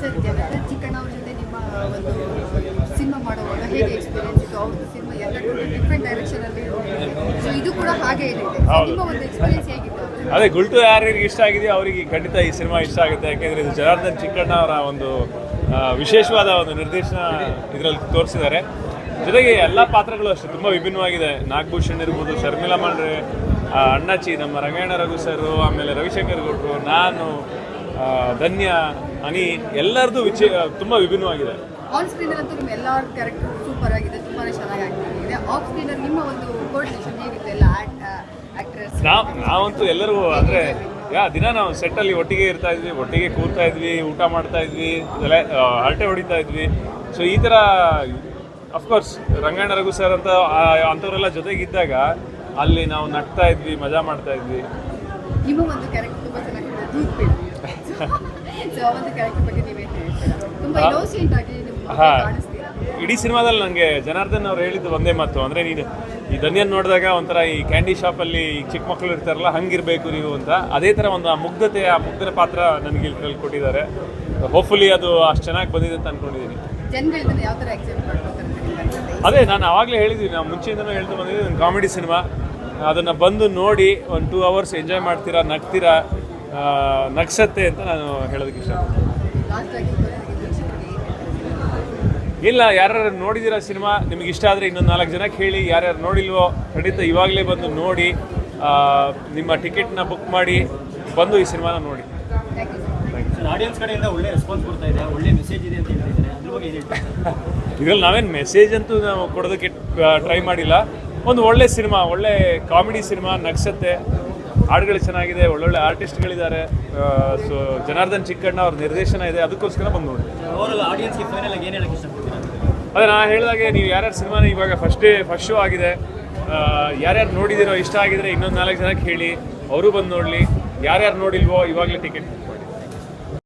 Sir Janardhan Chikkanna ಅವ್ರ ಜೊತೆ ನಿಮ್ಮ ಒಂದು ಸಿನಿಮಾ ಮಾಡುವಾಗ ಹೇಗೆ ಎಕ್ಸ್ಪೀರಿಯನ್ಸ್ ಇತ್ತು? ಅವ್ರದ್ದು ಸಿನಿಮಾ ಎಲ್ಲ ಡಿಫ್ರೆಂಟ್ ಡೈರೆಕ್ಷನ್ ಅಲ್ಲಿ ಸೊ ಇದು ಕೂಡ ಹಾಗೆ ಇದೆ. So, ನಿಮ್ಮ ಒಂದು ಎಕ್ಸ್ಪೀರಿಯನ್ಸ್ ಹೇಗಿತ್ತು ಅವ್ರ ಅದೇ ಗುಲ್ಟು ಯಾರಿಗೆ ಇಷ್ಟ ಆಗಿದೆಯೋ ಅವರಿಗೆ ಖಂಡಿತ ಈ ಸಿನಿಮಾ ಇಷ್ಟ ಆಗುತ್ತೆ. ಯಾಕೆಂದರೆ ಇದು ಜನಾರ್ದನ್ ಚಿಕ್ಕಣ್ಣ ಅವರ ಒಂದು ವಿಶೇಷವಾದ ಒಂದು ನಿರ್ದೇಶನ ಇದರಲ್ಲಿ ತೋರಿಸಿದ್ದಾರೆ. ಜೊತೆಗೆ ಎಲ್ಲ ಪಾತ್ರಗಳು ಅಷ್ಟೇ ತುಂಬ ವಿಭಿನ್ನವಾಗಿದೆ. ನಾಗಭೂಷಣ್ ಇರ್ಬೋದು ಶರ್ಮಿಲಾ ಮಾಂಡ್ರೆ ಅಣ್ಣಾಚಿ ನಮ್ಮ ರಂಗಾಯಣ ರಘು ಸರ್ ಆಮೇಲೆ ರವಿಶಂಕರ್ ಗೌಡ್ರು ನಾನು ಧನ್ಯ ಅನಿ ಎಲ್ಲರದು ವಿಚೇ ತುಂಬ ವಿಭಿನ್ನವಾಗಿದೆ. ಆನ್ ಸ್ಕ್ರೀನ್ ಅಂತೂ ನಿಮ್ಮ ಎಲ್ಲ ಕ್ಯಾರೆಕ್ಟರ್ ಸೂಪರ್ ಆಗಿದೆ ತುಂಬಾನೇ ಚೆನ್ನಾಗಿ ಆಗಿದೆ ಆಫ್ ಸ್ಕ್ರೀನ್ ನಿಮ್ಮ ಒಂದು ಕೋಆರ್ಡಿನೇಷನ್ ಹೇಗಿತ್ತು ಎಲ್ಲ ಆಕ್ಟ್ರೆಸ್ ನಾವು ನಾವಂತೂ ಎಲ್ಲರೂ ಅಂದರೆ ಯಾ ದಿನ ನಾವು ಸೆಟ್ಟಲ್ಲಿ ಒಟ್ಟಿಗೆ ಇರ್ತಾ ಇದ್ವಿ ಒಟ್ಟಿಗೆ ಕೂರ್ತಾ ಇದ್ವಿ ಊಟ ಮಾಡ್ತಾ ಇದ್ವಿ ತಲೆ ಹರಟೆ ಹೊಡಿತಾ ಇದ್ವಿ. ಸೊ ಈ ಥರ ಅಫ್ಕೋರ್ಸ್ ರಂಗಣ್ಣ ರಘು ಸರ್ ಅಂತ ಅಂಥವರೆಲ್ಲ ಜೊತೆಗಿದ್ದಾಗ ಅಲ್ಲಿ ನಾವು ನಟ್ತಾ ಇದ್ವಿ ಮಜಾ ಮಾಡ್ತಾ ಇದ್ವಿ. ನಿಮ್ಮ ಒಂದು ಕ್ಯಾರೆಕ್ಟರ್ ತುಂಬಾ ಚೆನ್ನಾಗಿದೆ ದೂದ್ ಪೇಡ ಸೊ ಆ ಒಂದು ಬಗ್ಗೆ ನೀವೇ ಹೇಳ್ತೀರಾ? ತುಂಬಾ ಇನ್ನೋಸೆಂಟ್ ಆಗಿ ನಿಮ್ಮ ಹಾ. ಕಾಣಿಸ್ತೀರಾ? ಇಡೀ ಸಿನಿಮಾದಲ್ಲಿ ನನಗೆ ಜನಾರ್ದನ್ ಅವ್ರು ಹೇಳಿದ್ದು ಒಂದೇ ಮಾತು. ಅಂದರೆ ನೀನು ಈ ಧನ್ಯನ್ ನೋಡಿದಾಗ ಒಂಥರ ಈ ಕ್ಯಾಂಡಿ ಶಾಪಲ್ಲಿ ಚಿಕ್ಕ ಮಕ್ಕಳು ಇರ್ತಾರಲ್ಲ ಹಂಗಿರಬೇಕು ನೀವು ಅಂತ. ಅದೇ ಥರ ಒಂದು ಆ ಮುಗ್ಧತೆ ಆ ಮುಗ್ಧರ ಪಾತ್ರ ನನಗೆ ಇಲ್ಲಿ ಕೊಟ್ಟಿದ್ದಾರೆ. ಹೋಪ್ಫುಲಿ ಅದು ಅಷ್ಟು ಚೆನ್ನಾಗಿ ಬಂದಿದೆ ಅಂತ ಅಂದ್ಕೊಂಡಿದ್ದೀನಿ ಜನಗಳು ಇದನ್ನ ಯಾವ ತರ ಎಕ್ಸೆಪ್ಟ್ ಮಾಡ್ಕೊತಾರೆ ಅಂತ ನಿಮ್ಗೆ ಅನ್ಸುತ್ತೆ? ಅದೇ ನಾನು ಆವಾಗಲೇ ಹೇಳಿದ್ದೀನಿ ನಾವು ಮುಂಚೆಯಿಂದನೂ ಹೇಳ್ತಾ ಬಂದಿದ್ದೀನಿ ಕಾಮಿಡಿ ಸಿನಿಮಾ ಅದನ್ನು ಬಂದು ನೋಡಿ ಒಂದು ಟೂ ಅವರ್ಸ್ ಎಂಜಾಯ್ ಮಾಡ್ತೀರಾ ನಗ್ತೀರಾ ನಗ್ಸತ್ತೆ ಅಂತ ನಾನು ಹೇಳೋದಕ್ಕೆ ಇಷ್ಟಪಡ್ತೀನಿ. ಇಲ್ಲ ಯಾರ್ಯಾರು ನೋಡಿದಿರ ಸಿನಿಮಾ ನಿಮಗೆ ಇಷ್ಟ ಆದರೆ ಇನ್ನೊಂದು ನಾಲ್ಕು ಜನಕ್ಕೆ ಹೇಳಿ ಯಾರ್ಯಾರು ನೋಡಿಲ್ವೋ ಖಂಡಿತ ಇವಾಗಲೇ ಬಂದು ನೋಡಿ ನಿಮ್ಮ ಟಿಕೆಟ್ನ ಬುಕ್ ಮಾಡಿ ಬಂದು ಈ ಸಿನಿಮಾನ ನೋಡಿ. ಆಡಿಯನ್ಸ್ ಕಡೆಯಿಂದ ಒಳ್ಳೆ ರೆಸ್ಪಾನ್ಸ್ ಕೊಡ್ತಾ ಇದೆ ಒಳ್ಳೆ ಮೆಸೇಜ್ ಇದೆ ಅಂತ ಹೇಳ್ತಿದ್ದಾರೆ. ಅದ್ರ ಬಗ್ಗೆ ಇದರಲ್ಲಿ ನಾವೇನು ಮೆಸೇಜ್ ಅಂತೂ ನಾವು ಕೊಡೋದಕ್ಕೆ ಟ್ರೈ ಮಾಡಿಲ್ಲ. ಒಂದು ಒಳ್ಳೆ ಸಿನಿಮಾ ಒಳ್ಳೆ ಕಾಮಿಡಿ ಸಿನಿಮಾ ನಗ್ಸತ್ತೆ ಹಾಡುಗಳು ಚೆನ್ನಾಗಿದೆ ಒಳ್ಳೊಳ್ಳೆ ಆರ್ಟಿಸ್ಟ್ಗಳಿದ್ದಾರೆ. ಸೊ ಜನಾರ್ದನ್ ಚಿಕ್ಕಣ್ಣ ಅವ್ರ ನಿರ್ದೇಶನ ಇದೆ ಅದಕ್ಕೋಸ್ಕರ ಬಂದು ನೋಡಿ ಅದೇ ನಾನು ಹೇಳಿದಾಗೆ ನೀವು ಯಾರ್ಯಾರು ಸಿನಿಮಾನ ಇವಾಗ ಫಸ್ಟ್ ಡೇ ಫಸ್ಟ್ ಶೋ ಆಗಿದೆ ಯಾರ್ಯಾರು ನೋಡಿದಿರೋ ಇಷ್ಟ ಆಗಿದ್ರೆ ಇನ್ನೊಂದು ನಾಲ್ಕು ಜನಕ್ಕೆ ಹೇಳಿ ಅವರು ಬಂದು ನೋಡಲಿ ಯಾರ್ಯಾರು ನೋಡಿಲ್ವೋ ಇವಾಗಲೇ ಟಿಕೆಟ್